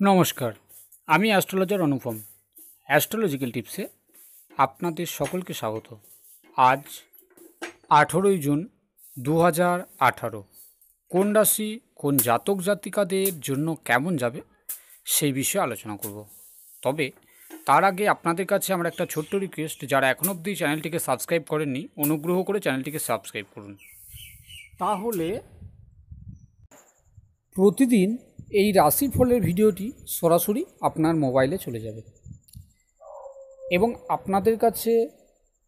নমস্কার, আমি অ্যাস্ট্রোলজার অনুপম। অ্যাস্ট্রোলজিক্যাল টিপসে আপনাদের সকলকে স্বাগত। আজ আঠেরোই জুন দু হাজার আঠারো। কোন রাশি, কোন জাতক জাতিকাদের জন্য কেমন যাবে, সেই বিষয়ে আলোচনা করব। তবে তার আগে আপনাদের কাছে আমার একটা ছোট্ট রিকোয়েস্ট যারা এখন অবধি চ্যানেলটিকে সাবস্ক্রাইব করেননি, অনুগ্রহ করে চ্যানেলটিকে সাবস্ক্রাইব করুন। তাহলে প্রতিদিন এই রাশিফলের ভিডিওটি সরাসরি আপনার মোবাইলে চলে যাবে। এবং আপনাদের কাছে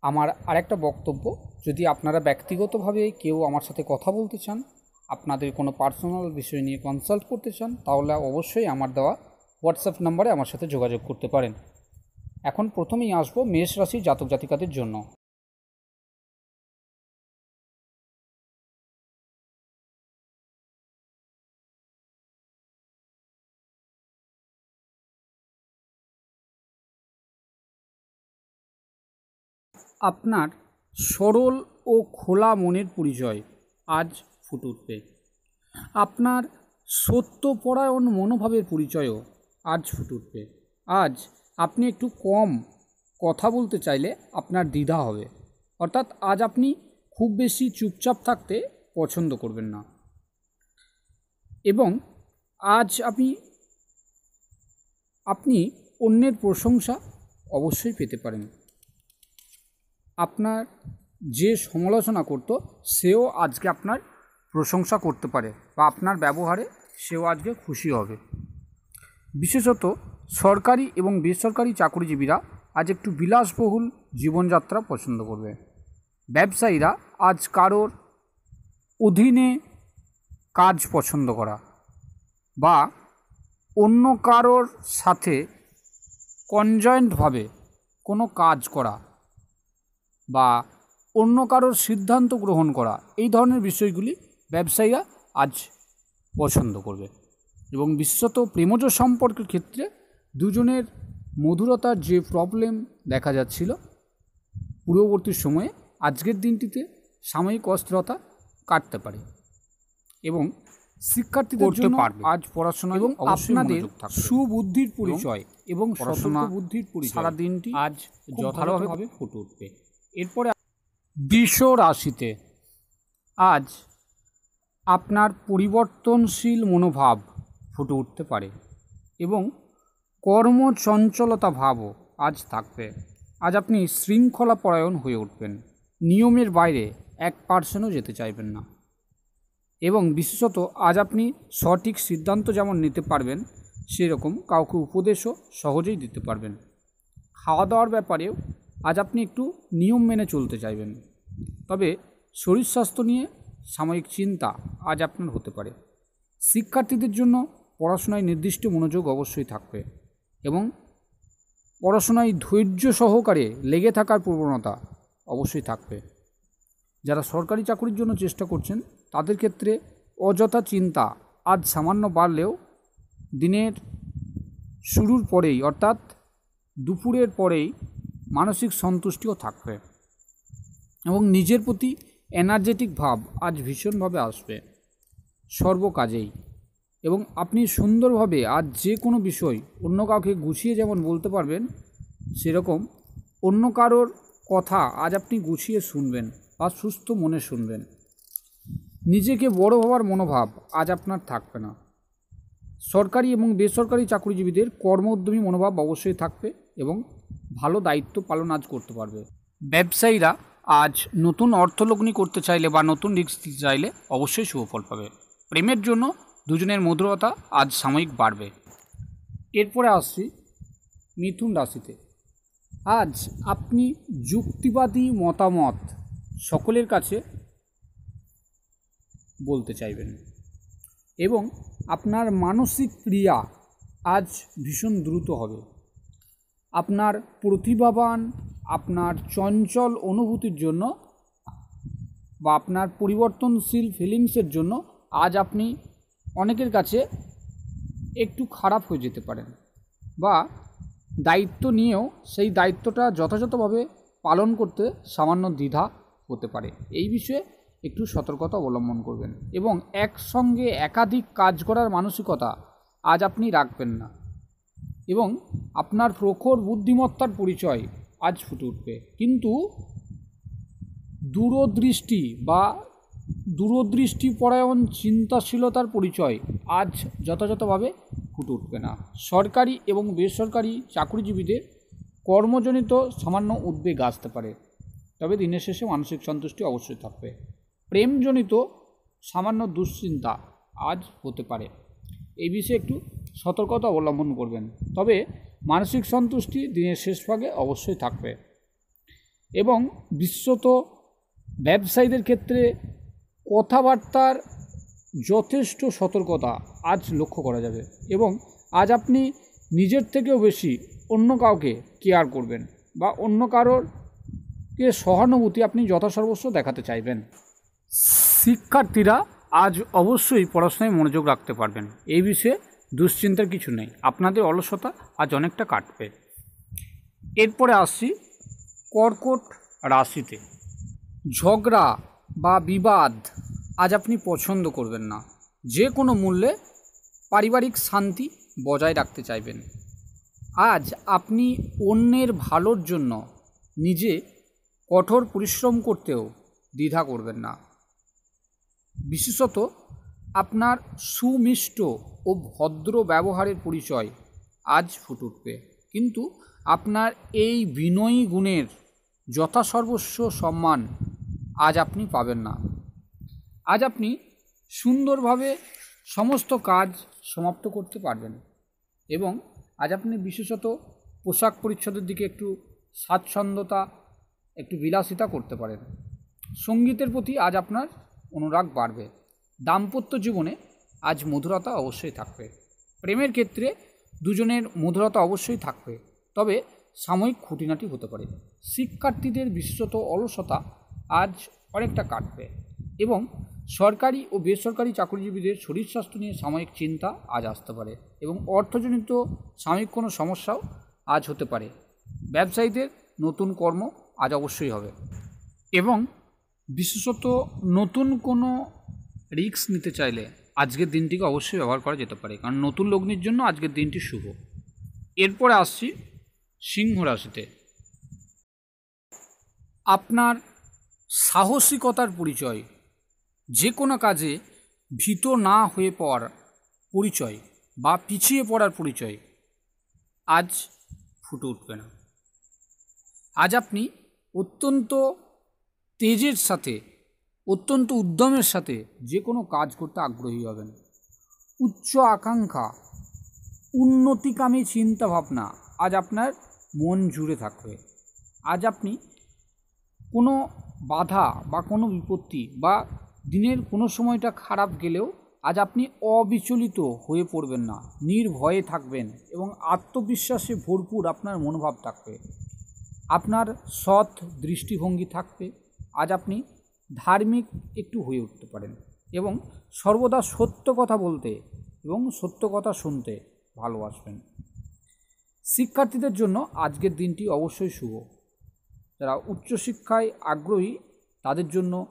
আমার আরেকটা বক্তব্য, যদি আপনারা ব্যক্তিগতভাবে কেউ আমার সাথে কথা বলতে চান, আপনাদের কোনো পার্সোনাল বিষয় নিয়ে কনসাল্ট করতে চান, তাহলে অবশ্যই আমার দেওয়া হোয়াটসঅ্যাপ নাম্বারে আমার সাথে যোগাযোগ করতে পারেন। এখন প্রথমেই আসব মেষ রাশির জাতক জাতিকাদের জন্য। আপনার সরল ও খোলা মনের পরিচয় আজ ফুটে উঠবে। আপনার সত্যপরায়ণ মনোভাবের পরিচয়ও আজ ফুটে উঠবে। আজ আপনি একটু কম কথা বলতে চাইলে আপনার দ্বিধা হবে। অর্থাৎ আজ আপনি খুব বেশি চুপচাপ থাকতে পছন্দ করবেন না। এবং আজ আপনি আপনি অন্যের প্রশংসা অবশ্যই পেতে পারেন। আপনার যে সমালোচনা করত, সেও আজকে আপনার প্রশংসা করতে পারে বা আপনার ব্যবহারে সেও আজকে খুশি হবে। বিশেষত সরকারি এবং বেসরকারি চাকরিজীবীরা আজ একটু বিলাসবহুল জীবনযাত্রা পছন্দ করবে। ব্যবসায়ীরা আজ কারোর অধীনে কাজ পছন্দ করা বা অন্য কারোর সাথে কনজয়েন্টভাবে কোনো কাজ করা বা অন্য কারোর সিদ্ধান্ত গ্রহণ করা এই ধরনের বিষয়গুলি ব্যবসায়ীরা আজ পছন্দ করবে। এবং বিশেষত প্রেমজ সম্পর্কের ক্ষেত্রে দুজনের মধুরতার যে প্রবলেম দেখা যাচ্ছিল পূর্ববর্তী সময়ে আজকের দিনটিতে সাময়িক অস্থিরতা কাটতে পারে এবং শিক্ষার্থীদের জন্য আজ পড়াশোনা এবং আপনাদের সুবুদ্ধির পরিচয় এবং পড়াশোনা বুদ্ধির পরিচয় সারা দিনটি আজ যথাযথভাবে ফুটে উঠবে। এরপরে বৃষ রাশিতে আজ আপনার পরিবর্তনশীল মনোভাব ফুটে উঠতে পারে এবং কর্মচঞ্চলতা ভাবও আজ থাকবে। আজ আপনি শৃঙ্খলা পরায়ণ হয়ে উঠবেন। নিয়মের বাইরে এক পার্সেন্টও যেতে চাইবেন না। এবং বিশেষত আজ আপনি সঠিক সিদ্ধান্ত যেমন নিতে পারবেন, সেরকম কাউকে উপদেশও সহজেই দিতে পারবেন। খাওয়া দাওয়ার ব্যাপারেও আজ আপনি একটু নিয়ম মেনে চলতে চাইবেন। তবে শরীর স্বাস্থ্য নিয়ে সাময়িক চিন্তা আজ আপনার হতে পারে। শিক্ষার্থীদের জন্য পড়াশোনায় নির্দিষ্ট মনোযোগ অবশ্যই থাকবে এবং পড়াশোনায় ধৈর্য সহকারে লেগে থাকার প্রবণতা অবশ্যই থাকবে। যারা সরকারি চাকরির জন্য চেষ্টা করছেন, তাদের ক্ষেত্রে অযথা চিন্তা আজ সামান্য বাড়লেও দিনের শুরুর পরেই অর্থাৎ দুপুরের পরেই মানসিক সন্তুষ্টিও থাকবে এবং নিজের প্রতি এনার্জেটিক ভাব আজ ভীষণভাবে আসবে। সর্বকাজেই এবং আপনি সুন্দরভাবে আজ যে কোনো বিষয় অন্য কাউকে গুছিয়ে যেমন বলতে পারবেন, সেরকম অন্য কারোর কথা আজ আপনি গুছিয়ে শুনবেন বা সুস্থ মনে শুনবেন। নিজেকে বড় হওয়ার মনোভাব আজ আপনার থাকবে না। সরকারি এবং বেসরকারি চাকরিজীবীদের কর্ম উদ্যমী মনোভাব অবশ্যই থাকবে এবং ভালো দায়িত্ব পালন আজ করতে পারবে। ব্যবসায়ীরা আজ নতুন অর্থলগ্নি করতে চাইলে বা নতুন রিস্ক দিতে চাইলে অবশ্যই শুভফল পাবে। প্রেমের জন্য দুজনের মধুরতা আজ সাময়িক বাড়বে। এরপরে আসছি মিথুন রাশিতে। আজ আপনি যুক্তিবাদী মতামত সকলের কাছে বলতে চাইবেন এবং আপনার মানসিক ক্রিয়া আজ ভীষণ দ্রুত হবে। আপনার প্রতিভাবান, আপনার চঞ্চল অনুভূতির জন্য বা আপনার পরিবর্তনশীল ফিলিংসের জন্য আজ আপনি অনেকের কাছে একটু খারাপ হয়ে যেতে পারেন বা দায়িত্ব নিয়েও সেই দায়িত্বটা যথাযথভাবে পালন করতে সামান্য দ্বিধা হতে পারে। এই বিষয়ে একটু সতর্কতা অবলম্বন করবেন এবং একসঙ্গে একাধিক কাজ করার মানসিকতা আজ আপনি রাখবেন না। এবং আপনার প্রখর বুদ্ধিমত্তার পরিচয় আজ ফুটে উঠবে। কিন্তু দূরদৃষ্টি বা দূরদৃষ্টি পরায়ণ চিন্তাশীলতার পরিচয় আজ যথাযথভাবে ফুটে উঠবে না। সরকারি এবং বেসরকারি চাকরিজীবীদের কর্মজনিত সামান্য উদ্বেগ আসতে পারে, তবে দিনের শেষে মানসিক সন্তুষ্টি অবশ্যই থাকবে। প্রেমজনিত সামান্য দুশ্চিন্তা আজ হতে পারে। এই বিষয়ে একটু সতর্কতা অবলম্বন করবেন। তবে মানসিক সন্তুষ্টি দিনের শেষ ভাগে অবশ্যই থাকবে। এবং বিশ্বত ব্যবসায়ীদের ক্ষেত্রে কথাবার্তার যথেষ্ট সতর্কতা আজ লক্ষ্য করা যাবে এবং আজ আপনি নিজের থেকেও বেশি অন্য কাউকে কেয়ার করবেন বা অন্য কারোর কে সহানুভূতি আপনি যথাসর্বস্ব দেখাতে চাইবেন। শিক্ষার্থীরা আজ অবশ্যই পড়াশোনায় মনোযোগ রাখতে পারবেন। এই বিষয়ে দুশ্চিন্তার কিছু নেই। আপনাদের অলসতা আজ অনেকটা কাটবে। এরপরে আসছি কর্কট রাশিতে। ঝগড়া বা বিবাদ আজ আপনি পছন্দ করবেন না। যে কোনো মূল্যে পারিবারিক শান্তি বজায় রাখতে চাইবেন। আজ আপনি অন্যের ভালোর জন্য নিজে কঠোর পরিশ্রম করতেও দ্বিধা করবেন না। বিশেষত আপনার সুমিষ্ট ও ভদ্র ব্যবহারের পরিচয় আজ ফুটে উঠবে। কিন্তু আপনার এই বিনয়ী গুণের যথাসর্বস্ব সম্মান আজ আপনি পাবেন না। আজ আপনি সুন্দরভাবে সমস্ত কাজ সমাপ্ত করতে পারবেন এবং আজ আপনি বিশেষত পোশাক পরিচ্ছদের দিকে একটু স্বাচ্ছন্দ্যতা, একটু বিলাসিতা করতে পারেন। সঙ্গীতের প্রতি আজ আপনার অনুরাগ বাড়বে। দাম্পত্য জীবনে আজ মধুরতা অবশ্যই থাকবে। প্রেমের ক্ষেত্রে দুজনের মধুরতা অবশ্যই থাকবে। তবে সাময়িক খুঁটিনাটি হতে পারে। শিক্ষার্থীদের বিশেষত অলসতা আজ অনেকটা কাটবে এবং সরকারি ও বেসরকারি চাকরিজীবীদের শরীর স্বাস্থ্য নিয়ে সাময়িক চিন্তা আজ আসতে পারে এবং অর্থজনিত সাময়িক কোনো সমস্যাও আজ হতে পারে। ব্যবসায়ীদের নতুন কর্ম আজ অবশ্যই হবে এবং বিশেষত নতুন কোনো রিস্ক নিতে চাইলে আজকের দিনটিকে অবশ্যই ব্যবহার করা যেতে পারে। কারণ নতুন লগ্নির জন্য আজকের দিনটি শুভ। এরপরে আসছি সিংহ রাশিতে। আপনার সাহসিকতার পরিচয়, যে কোনো কাজে ভীত না হয়ে পড়ার পরিচয় বা পিছিয়ে পড়ার পরিচয় আজ ফুটে উঠবে না। আজ আপনি অত্যন্ত তেজের সাথে অত্যন্ত উদ্যমের সাথে যে কোনো কাজ করতে আগ্রহী হবেন। উচ্চ আকাঙ্ক্ষা, উন্নতিকামী চিন্তাভাবনা, আজ আপনার মন জুড়ে থাকবে। আজ আপনি কোনো বাধা বা কোনো বিপত্তি বা দিনের কোনো সময়টা খারাপ গেলেও আজ আপনি অবিচলিত হয়ে পড়বেন না, নির্ভয়ে থাকবেন এবং আত্মবিশ্বাসে ভরপুর আপনার মনোভাব থাকবে। আপনার সৎ দৃষ্টিভঙ্গি থাকবে। আজ আপনি ধার্মিক একটু হয়ে উঠতে পারেন এবং সর্বদা সত্য কথা বলতে এবং সত্য কথা শুনতে ভালোবাসবেন। শিক্ষার্থীদের জন্য আজকের দিনটি অবশ্যই শুভ। যারা উচ্চশিক্ষায় আগ্রহী, তাদের জন্য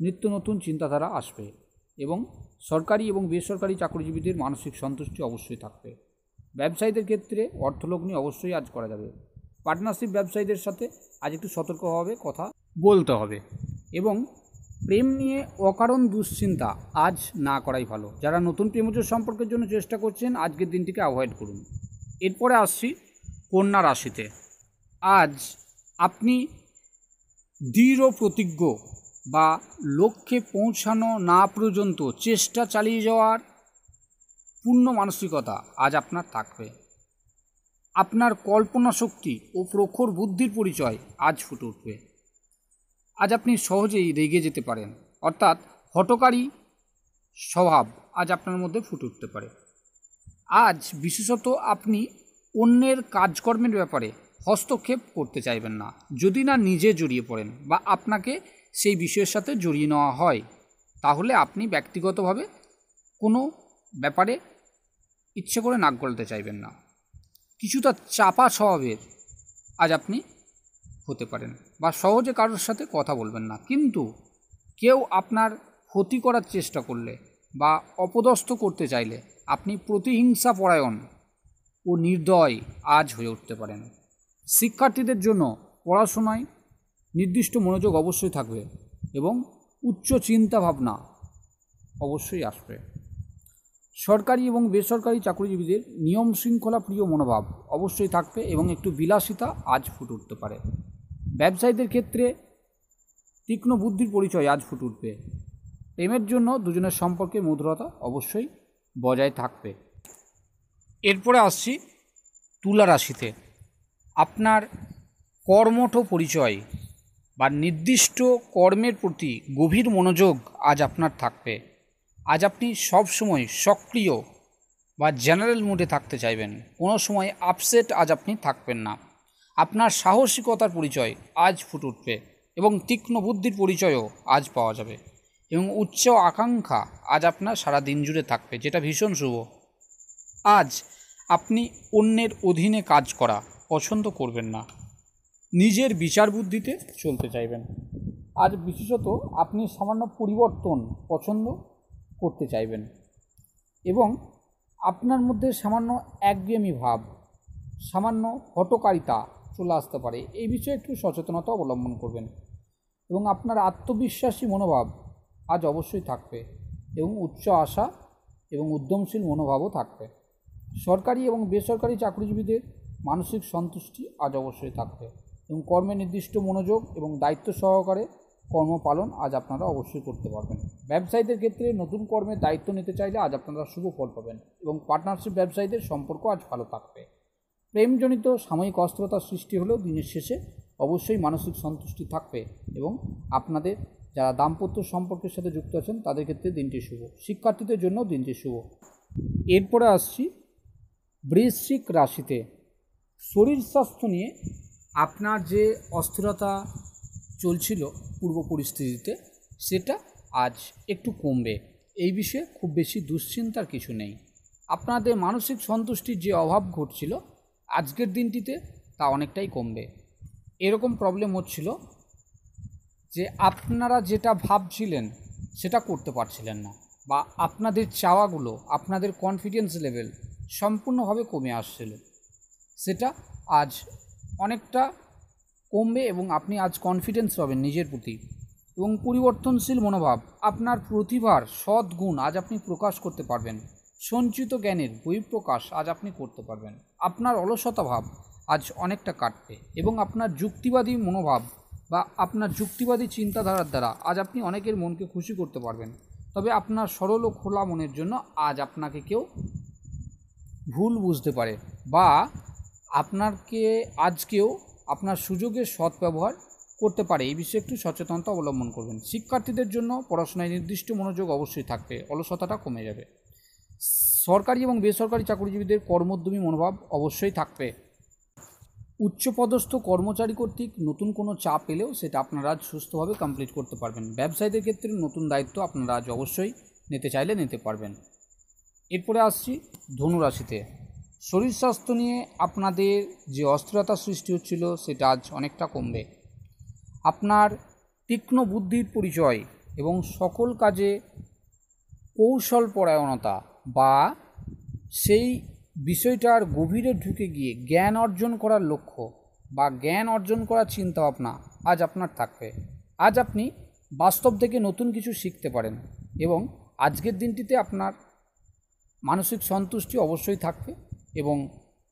নিত্য নতুন চিন্তাধারা আসবে এবং সরকারি এবং বেসরকারি চাকরিজীবীদের মানসিক সন্তুষ্টি অবশ্যই থাকবে। ব্যবসায়ীদের ক্ষেত্রে অর্থলগ্নি অবশ্যই আজ করা যাবে। পার্টনারশিপ ব্যবসায়ীদের সাথে আজ একটু সতর্কভাবে কথা বলতে হবে এবং প্রেম নিয়ে অকারণ দুশ্চিন্তা আজ না করাই ভালো। যারা নতুন প্রেমজ সম্পর্কের জন্য চেষ্টা করছেন, আজকের দিনটিকে অ্যাভয়েড করুন। এরপরে আসছি কন্যা রাশিতে। আজ আপনি দৃঢ় প্রতিজ্ঞ বা লক্ষ্যে পৌঁছানো না পর্যন্ত চেষ্টা চালিয়ে যাওয়ার পূর্ণ মানসিকতা আজ আপনার থাকবে। আপনার কল্পনা শক্তি ও প্রখর বুদ্ধির পরিচয় আজ ফুটে উঠবে। আজ আপনি সহজেই রেগে যেতে পারেন। অর্থাৎ হটকারী স্বভাব আজ আপনার মধ্যে ফুটে উঠতে পারে। আজ বিশেষত আপনি অন্যের কাজকর্মের ব্যাপারে হস্তক্ষেপ করতে চাইবেন না। যদি না নিজে জড়িয়ে পড়েন বা আপনাকে সেই বিষয়ের সাথে জড়িয়ে নেওয়া হয়, তাহলে আপনি ব্যক্তিগতভাবে কোনো ব্যাপারে ইচ্ছে করে নাক গলতে চাইবেন না। কিছুটা চাপা স্বভাবের আজ আপনি হতে পারেন বা সহজে কারোর সাথে কথা বলবেন না। কিন্তু কেউ আপনার ক্ষতি করার চেষ্টা করলে বা অপদস্থ করতে চাইলে আপনি প্রতিহিংসা পরায়ণ ও নির্দয় আজ হয়ে উঠতে পারেন। শিক্ষার্থীদের জন্য পড়াশোনায় নির্দিষ্ট মনোযোগ অবশ্যই থাকবে এবং উচ্চ চিন্তা ভাবনা অবশ্যই আসবে। সরকারি এবং বেসরকারি চাকরিজীবীদের নিয়ম শৃঙ্খলা প্রিয় মনোভাব অবশ্যই থাকবে এবং একটু বিলাসিতা আজ ফুটে উঠতে পারে। ব্যবসায়ীদের ক্ষেত্রে তীক্ষ্ণ বুদ্ধির পরিচয় আজ ফুটে উঠবে। প্রেমের জন্য দুজনের সম্পর্কে মধুরতা অবশ্যই বজায় থাকবে। এরপরে আসছি তুলা রাশিতে। আপনার কর্মঠ পরিচয় বা নির্দিষ্ট কর্মের প্রতি গভীর মনোযোগ আজ আপনার থাকবে। আজ আপনি সব সময় সক্রিয় বা জেনারেল মুডে থাকতে চাইবেন। কোনো সময় আপসেট আজ আপনি থাকবেন না। আপনার সাহসিকতার পরিচয় আজ ফুটে উঠবে এবং তীক্ষ্ণ বুদ্ধির পরিচয়ও আজ পাওয়া যাবে। এবং উচ্চ আকাঙ্ক্ষা আজ আপনার সারা দিন জুড়ে থাকবে, যেটা ভীষণ শুভ। আজ আপনি অন্যের অধীনে কাজ করা পছন্দ করবেন না। নিজের বিচার বুদ্ধিতে চলতে চাইবেন। আজ বিশেষত আপনি সামান্য পরিবর্তন পছন্দ করতে চাইবেন। এবং আপনার মধ্যে সামান্য একঘেয়েমি ভাব, সামান্য হটকারিতা চলে আসতে পারে। এই বিষয়ে একটু সচেতনতা অবলম্বন করবেন এবং আপনার আত্মবিশ্বাসী মনোভাব আজ অবশ্যই থাকবে এবং উচ্চ আশা এবং উদ্যমশীল মনোভাবও থাকবে। সরকারি এবং বেসরকারি চাকরিজীবীদের মানসিক সন্তুষ্টি আজ অবশ্যই থাকবে এবং কর্মে নির্দিষ্ট মনোযোগ এবং দায়িত্ব সহকারে কর্মপালন আজ আপনারা অবশ্যই করতে পারবেন। ব্যবসায়ীদের ক্ষেত্রে নতুন কর্মের দায়িত্ব নিতে চাইলে আজ আপনারা শুভ ফল পাবেন এবং পার্টনারশিপ ব্যবসায়ীদের সম্পর্ক আজ ভালো থাকবে। প্রেমজনিত সাময়িক অস্থিরতার সৃষ্টি হলেও দিনের শেষে অবশ্যই মানসিক সন্তুষ্টি থাকবে এবং আপনাদের যারা দাম্পত্য সম্পর্কের সাথে যুক্ত আছেন, তাদের ক্ষেত্রে দিনটি শুভ। শিক্ষার্থীদের জন্য দিনটি শুভ। এরপরে আসছি বৃশ্চিক রাশিতে। শরীর স্বাস্থ্য নিয়ে আপনার যে অস্থিরতা চলছিল পূর্ব পরিস্থিতিতে, সেটা আজ একটু কমবে। এই বিষয়ে খুব বেশি দুশ্চিন্তার কিছু নেই। আপনাদের মানসিক সন্তুষ্টির যে অভাব ঘটছিল আজকের দিনটিতে তা অনেকটাই কমবে। এরকম প্রবলেম হচ্ছিল যে আপনারা যেটা ভাবছিলেন সেটা করতে পারছিলেন না বা আপনাদের চাওয়াগুলো, আপনাদের কনফিডেন্স লেভেল সম্পূর্ণভাবে কমে আসছিল। সেটা আজ অনেকটা কমবে এবং আপনি আজ কনফিডেন্স পাবেন নিজের প্রতি এবং পরিবর্তনশীল মনোভাব, আপনার প্রতিভার সৎ গুণ আজ আপনি প্রকাশ করতে পারবেন। সঞ্চিত জ্ঞানের বহিঃপ্রকাশ আজ আপনি করতে পারবেন। আপনার অলসতা ভাব আজ অনেকটা কাটবে এবং আপনার যুক্তিবাদী মনোভাব বা আপনার যুক্তিবাদী চিন্তাধারার দ্বারা আজ আপনি অনেকের মনকে খুশি করতে পারবেন। তবে আপনার সরল ও খোলা মনের জন্য আজ আপনাকে কেউ ভুল বুঝতে পারে বা আপনাকে আজকেও আপনার সুযোগের সদ্ব্যবহার করতে পারে। এই বিষয়ে একটু সচেতনতা অবলম্বন করবেন। শিক্ষার্থীদের জন্য পড়াশোনায় নির্দিষ্ট মনোযোগ অবশ্যই থাকবে। অলসতাটা কমে যাবে। সরকারি এবং বেসরকারি চাকরিজীবীদের কর্মোদ্যমী মনোভাব অবশ্যই থাকবে। উচ্চপদস্থ কর্মচারী কর্তৃক নতুন কোনো চাপ এলেও সেটা আপনারা সুস্থভাবে কমপ্লিট করতে পারবেন। ব্যবসায়ীদের ক্ষেত্রে নতুন দায়িত্ব আপনারা আজ অবশ্যই নিতে চাইলে নিতে পারবেন। এরপরে আসছি ধনুরাশিতে। শরীর স্বাস্থ্য নিয়ে আপনাদের যে অস্থিরতা সৃষ্টি হচ্ছিল সেটা আজ অনেকটা কমবে। আপনার তীক্ষ্ণ বুদ্ধির পরিচয় এবং সকল কাজে কৌশল পরায়ণতা বা সেই বিষয়টার গভীরে ঢুকে গিয়ে জ্ঞান অর্জন করার লক্ষ্য বা জ্ঞান অর্জন করার চিন্তাভাবনা আজ আপনার থাকবে। আজ আপনি বাস্তব থেকে নতুন কিছু শিখতে পারেন এবং আজকের দিনটিতে আপনার মানসিক সন্তুষ্টি অবশ্যই থাকবে এবং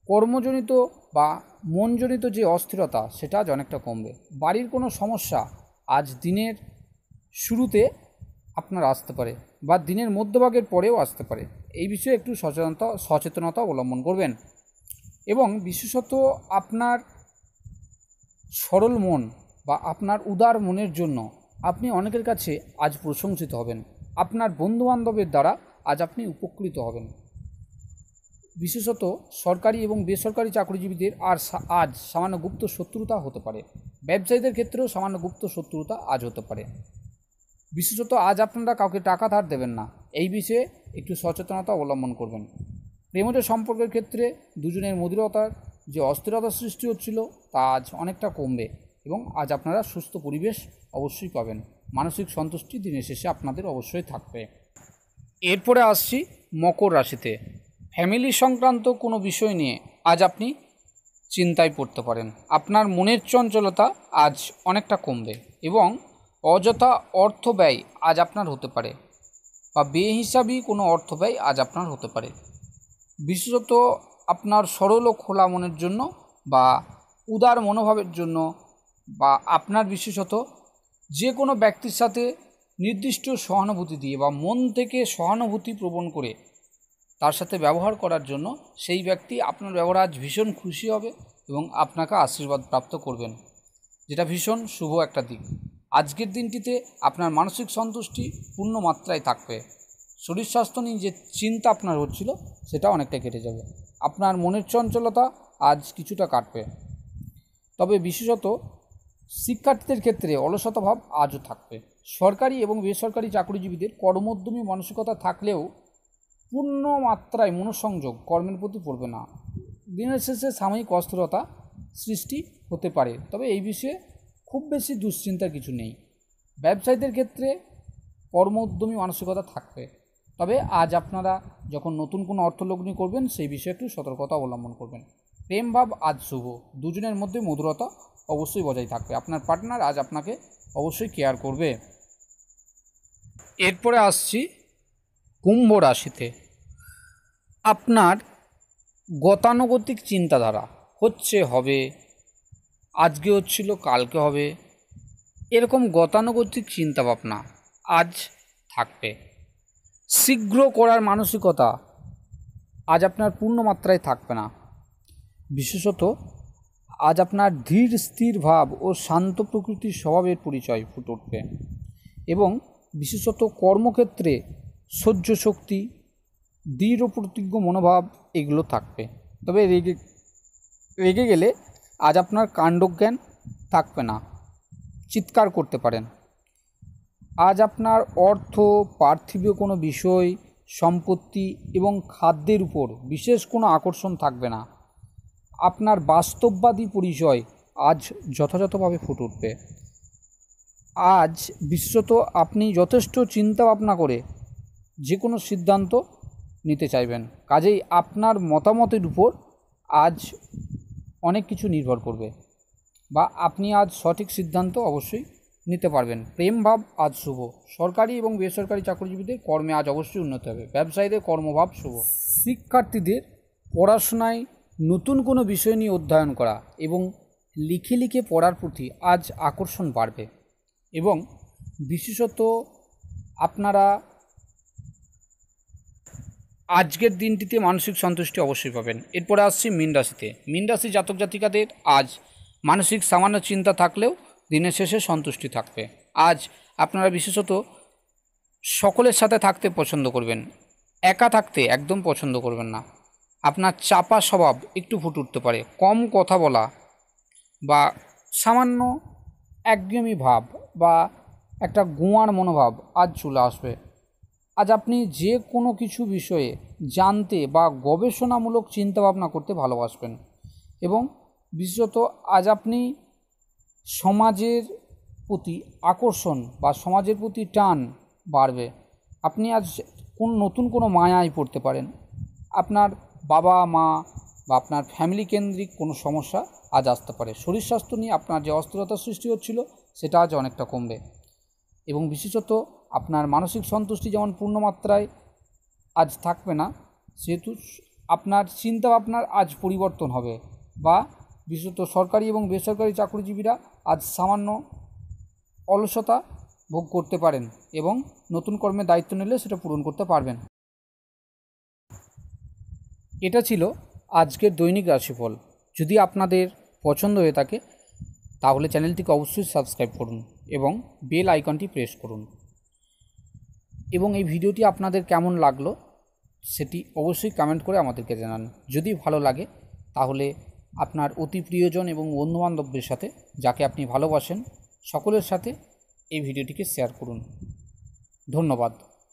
কর্মজনিত বা মনজনিত যে অস্থিরতা, সেটা আজ অনেকটা কমবে। বাড়ির কোনো সমস্যা আজ দিনের শুরুতে আপনার আসতে পারে বা দিনের মধ্যভাগের পরেও আসতে পারে। এই বিষয়ে একটু সচেতনতা সচেতনতা অবলম্বন করবেন। এবং বিশেষত আপনার সরল মন বা আপনার উদার মনের জন্য আপনি অনেকের কাছে আজ প্রশংসিত হবেন। আপনার বন্ধুবান্ধবের দ্বারা আজ আপনি উপকৃত হবেন। বিশেষত সরকারি এবং বেসরকারি চাকরিজীবীদের আর আজ সামান্য গুপ্ত শত্রুতা হতে পারে। ব্যবসায়ীদের ক্ষেত্রেও সামান্য গুপ্ত শত্রুতা আজ হতে পারে। বিশেষত আজ আপনারা কাউকে টাকা ধার দেবেন না। এই বিষয়ে একটু সচেতনতা অবলম্বন করবেন। প্রেমজ সম্পর্কের ক্ষেত্রে দুজনের মধুরতার যে অস্থিরতা সৃষ্টি হচ্ছিল, তা আজ অনেকটা কমবে এবং আজ আপনারা সুস্থ পরিবেশ অবশ্যই পাবেন। মানসিক সন্তুষ্টি দিনের শেষে আপনাদের অবশ্যই থাকবে। এরপরে আসছি মকর রাশিতে। ফ্যামিলি সংক্রান্ত কোনো বিষয় নিয়ে আজ আপনি চিন্তায় পড়তে পারেন। আপনার মনের চঞ্চলতা আজ অনেকটা কমবে এবং অযথা অর্থ ব্যয় আজ আপনার হতে পারে বা বেহিসাবি কোনো অর্থ ব্যয় আজ আপনার হতে পারে। বিশেষত আপনার সরল ও খোলা মনের জন্য বা উদার মনোভাবের জন্য বা আপনার বিশেষত যে কোনো ব্যক্তির সাথে নির্দিষ্ট সহানুভূতি দিয়ে বা মন থেকে সহানুভূতি প্রবণ করে তার সাথে ব্যবহার করার জন্য সেই ব্যক্তি আপনার ব্যবহার আজ ভীষণ খুশি হবে এবং আপনাকে আশীর্বাদ প্রাপ্ত করবেন। যেটা ভীষণ শুভ একটা দিক। আজকের দিনটিতে আপনার মানসিক সন্তুষ্টি পূর্ণ মাত্রায় থাকবে। শরীর স্বাস্থ্য নিয়ে যে চিন্তা আপনার হচ্ছিল সেটা অনেকটা কেটে যাবে। আপনার মনের চঞ্চলতা আজ কিছুটা কাটবে। তবে বিশেষত শিক্ষার্থীদের ক্ষেত্রে অলসতা ভাব আজও থাকবে। সরকারি এবং বেসরকারি চাকরিজীবীদের কর্মোদ্যমী মানসিকতা থাকলেও পূর্ণ মাত্রায় মনোসংযোগ কর্মের প্রতি পড়বে না। দিনের শেষে সাময়িক অস্থিরতা সৃষ্টি হতে পারে। তবে এই বিষয়ে খুব বেশি দুশ্চিন্তার কিছু নেই। ব্যবসায়ীদের ক্ষেত্রে কর্ম উদ্যমী মানসিকতা থাকবে। তবে আজ আপনারা যখন নতুন কোনো অর্থলগ্নি করবেন, সেই বিষয়ে একটু সতর্কতা অবলম্বন করবেন। প্রেমভাব আজ শুভ। দুজনের মধ্যে মধুরতা অবশ্যই বজায় থাকবে। আপনার পার্টনার আজ আপনাকে অবশ্যই কেয়ার করবে। এরপরে আসছি কুম্ভ রাশিতে। আপনার গতানুগতিক চিন্তাধারা হচ্ছে, হবে আজকে হচ্ছিল, কালকে হবে। এরকম গতানুগতিক চিন্তাভাবনা আজ থাকবে। শীঘ্র করার মানসিকতা আজ আপনার পূর্ণ মাত্রায় থাকবে না। বিশেষত আজ আপনার ধীর, স্থির ভাব ও শান্ত প্রকৃতির স্বভাবের পরিচয় ফুটে উঠবে এবং বিশেষত কর্মক্ষেত্রে সহ্য শক্তি, দৃঢ় প্রতিজ্ঞ মনোভাব এগুলো থাকবে। তবে রেগে রেগে গেলে আজ আপনার কাণ্ডজ্ঞান থাকবে না। চিৎকার করতে পারেন। আজ আপনার অর্থ পার্থিব কোনো বিষয়, সম্পত্তি এবং খাদ্যের উপর বিশেষ কোনো আকর্ষণ থাকবে না। আপনার বাস্তববাদী পরিচয় আজ যথাযথভাবে ফুটে উঠবে। আজ বিশ্বত আপনি যথেষ্ট চিন্তা ভাবনা করে যে কোনো সিদ্ধান্ত নিতে চাইবেন। কাজেই আপনার মতামতের উপর আজ অনেক কিছু নির্ভর করবে বা আপনি আজ সঠিক সিদ্ধান্ত অবশ্যই নিতে পারবেন। প্রেমভাব আজ শুভ। সরকারি এবং বেসরকারি চাকরিজীবীদের কর্মে আজ অবশ্যই উন্নতি হবে। ব্যবসায়ীদের কর্মভাব শুভ। শিক্ষার্থীদের পড়াশোনায় নতুন কোনো বিষয় নিয়ে অধ্যয়ন করা এবং লিখে লিখে পড়ার প্রতি আজ আকর্ষণ বাড়বে এবং বিশেষত আপনারা আজকের দিনটিতে মানসিক সন্তুষ্টি অবশ্যই পাবেন। এরপরে আসছি মীন রাশিতে। মীন রাশি জাতক জাতিকাদের আজ মানসিক সামান্য চিন্তা থাকলেও দিনের শেষে সন্তুষ্টি থাকবে। আজ আপনারা বিশেষত সকলের সাথে থাকতে পছন্দ করবেন। একা থাকতে একদম পছন্দ করবেন না। আপনার চাপা স্বভাব একটু ফুট উঠতে পারে। কম কথা বলা বা সামান্য একঘেয়েমি ভাব বা একটা গোয়ার মনোভাব আজ চলে আসবে। আজ আপনি যে কোনো কিছু বিষয়ে জানতে বা গবেষণামূলক চিন্তাভাবনা করতে ভালোবাসবেন। এবং বিশেষত আজ আপনি সমাজের প্রতি আকর্ষণ বা সমাজের প্রতি টান বাড়বে। আপনি আজ কোন নতুন কোনো মায়ায় পড়তে পারেন। আপনার বাবা, মা বা আপনার ফ্যামিলি কেন্দ্রিক কোনো সমস্যা আজ আসতে পারে। শরীর স্বাস্থ্য নিয়ে আপনার যে অস্থিরতার সৃষ্টি হচ্ছিল, সেটা আজ অনেকটা কমবে। এবং বিশেষত আপনার মানসিক সন্তুষ্টি যেমন পূর্ণমাত্রায় আজ থাকবে না, সেহেতু আপনার চিন্তা ভাবনার আজ পরিবর্তন হবে বা বিশেষত সরকারি এবং বেসরকারি চাকরিজীবীরা আজ সামান্য অলসতা ভোগ করতে পারেন এবং নতুন কর্মের দায়িত্ব নিলে সেটা পূরণ করতে পারবেন। এটা ছিল আজকের দৈনিক রাশিফল। যদি আপনাদের পছন্দ হয়ে থাকে, তাহলে চ্যানেলটিকে অবশ্যই সাবস্ক্রাইব করুন এবং বেল আইকনটি প্রেস করুন। এবং এই ভিডিওটি আপনাদের কেমন লাগল সেটি অবশ্যই কমেন্ট করে আমাদেরকে জানান। যদি ভালো লাগে, তাহলে আপনার অতি প্রিয়জন এবং বন্ধুবান্ধবদের সাথে যাকে আপনি ভালোবাসেন, সকলের সাথে এই ভিডিওটিকে শেয়ার করুন। ধন্যবাদ।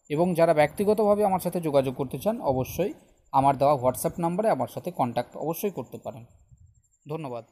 এবং যারা ব্যক্তিগতভাবে আমার সাথে যোগাযোগ করতে চান, অবশ্যই আমার দেওয়া হোয়াটসঅ্যাপ নাম্বারে আমার সাথে কন্ট্যাক্ট অবশ্যই করতে পারেন। ধন্যবাদ।